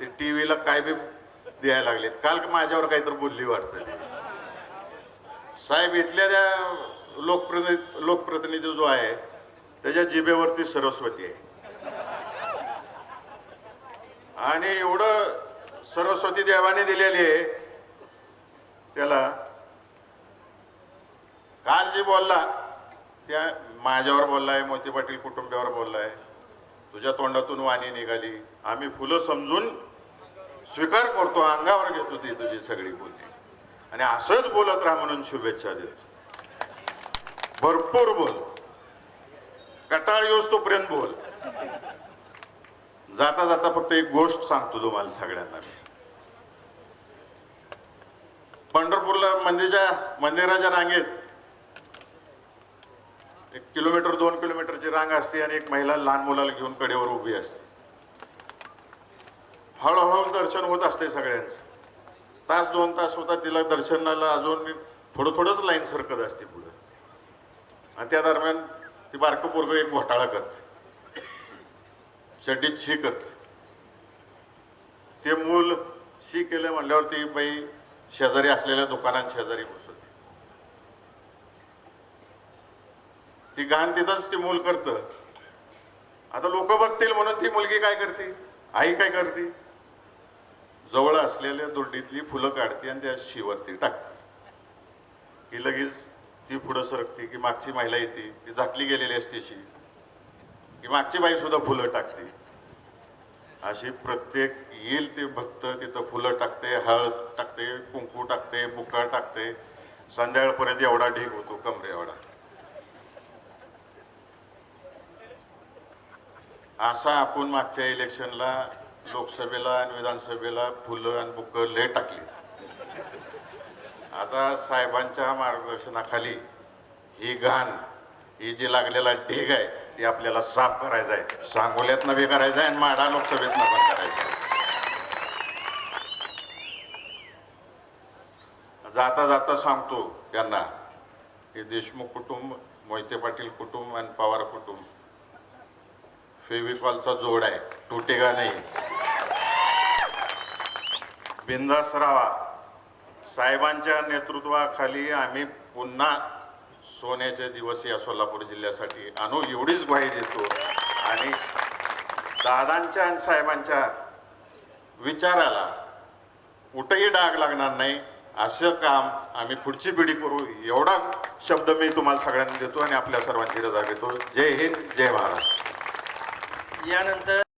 ते टी व्हीला काय बी द्यायला लागलेत. काल माझ्यावर काहीतरी बोलली वाटतं. साहेब इथल्या त्या लोकप्रतिनिधी लोकप्रतिनिधी जो आहे त्याच्या जिभेवरती सरस्वती आहे. आणि एवढं सरस्वती देवाने दिलेली आहे त्याला काल जे बोलला त्या माझ्यावर बोललाय मोती पाटील कुटुंबियावर बोललाय. तुझ्या तोंडातून वाणी निघाली. आम्ही फुलं समजून स्वीकार करतो अंगावर घेतो ती तुझी सगळी बोलणी. आणि असंच बोलत राहा म्हणून शुभेच्छा देतो. भरपूर बोल. कटाळ येऊस तोपर्यंत बोल. जाता जाता फक्त एक गोष्ट सांगतो तुम्हाला सगळ्यांना मी. पंढरपूरला मंदिरच्या मंदिराच्या रांगेत एक किलोमीटर दोन किलोमीटरची रांग असते आणि एक महिला लहान मुलाला घेऊन कडेवर उभी असते. हळूहळू दर्शन होत असते सगळ्यांचं. तास दोन तास होता तिला दर्शनाला अजून थोडं थोडंच लाईन सरकत असते पुढे. आणि त्या दरम्यान ती बारकं पोरग एक घोटाळा करते. चड्डीत शी करते. ते मूल शी केलं म्हणल्यावर ती बाई शेजारी असलेल्या दुकानात शेजारी बसवते. ती घाण तिथंच ती मूल करतं. आता लोक बघतील म्हणून ती मुलगी काय करते? आई काय करते? जवळ असलेल्या दुर्डीतली फुलं काढते आणि त्या शिवरती टाकते. की लगेच ती पुढं सरकते की मागची महिला येते ती झाकली गेलेली असते शी की मागची बाई सुद्धा फुलं टाकते. अशी प्रत्येक येईल ते भक्त तिथं फुलं टाकते हळद टाकते कुंकू टाकते बुक्का टाकते. संध्याकाळपर्यंत एवढा ढीग होतो कमरे एवढा असा आपण मागच्या इलेक्शनला लोकसभेला आणि विधानसभेला फुलं आणि बुकं लय टाकली. आता साहेबांच्या मार्गदर्शनाखाली ही घाण ही जी लागलेला ढीग आहे ती आपल्याला साफ करायचं आहे. सांगोल्यात बी करायचं आहे आणि माडा लोकसभेत पण करायचं आहे. जाता जाता सांगतो त्यांना की देशमुख कुटुंब मोहिते पाटील कुटुंब आणि पवार कुटुंब. फेविकॉलचा जोड आहे. तुटेगा नाही. बिंदास राहा. साहेबांच्या नेतृत्वाखाली आम्ही पुन्हा सोन्याचे दिवस या सोलापूर जिल्ह्यासाठी आणू. एवढीच ग्वाही देतो. आणि दादांच्या आणि साहेबांच्या विचाराला कुठेही डाग लागणार नाही. असं काम आम्ही पुढची पिढी करू. एवढा शब्द मी तुम्हाला सगळ्यांना देतो आणि आपल्या सर्वांची रजा घेतो. जय हिंद जय महाराष्ट्र. यानंतर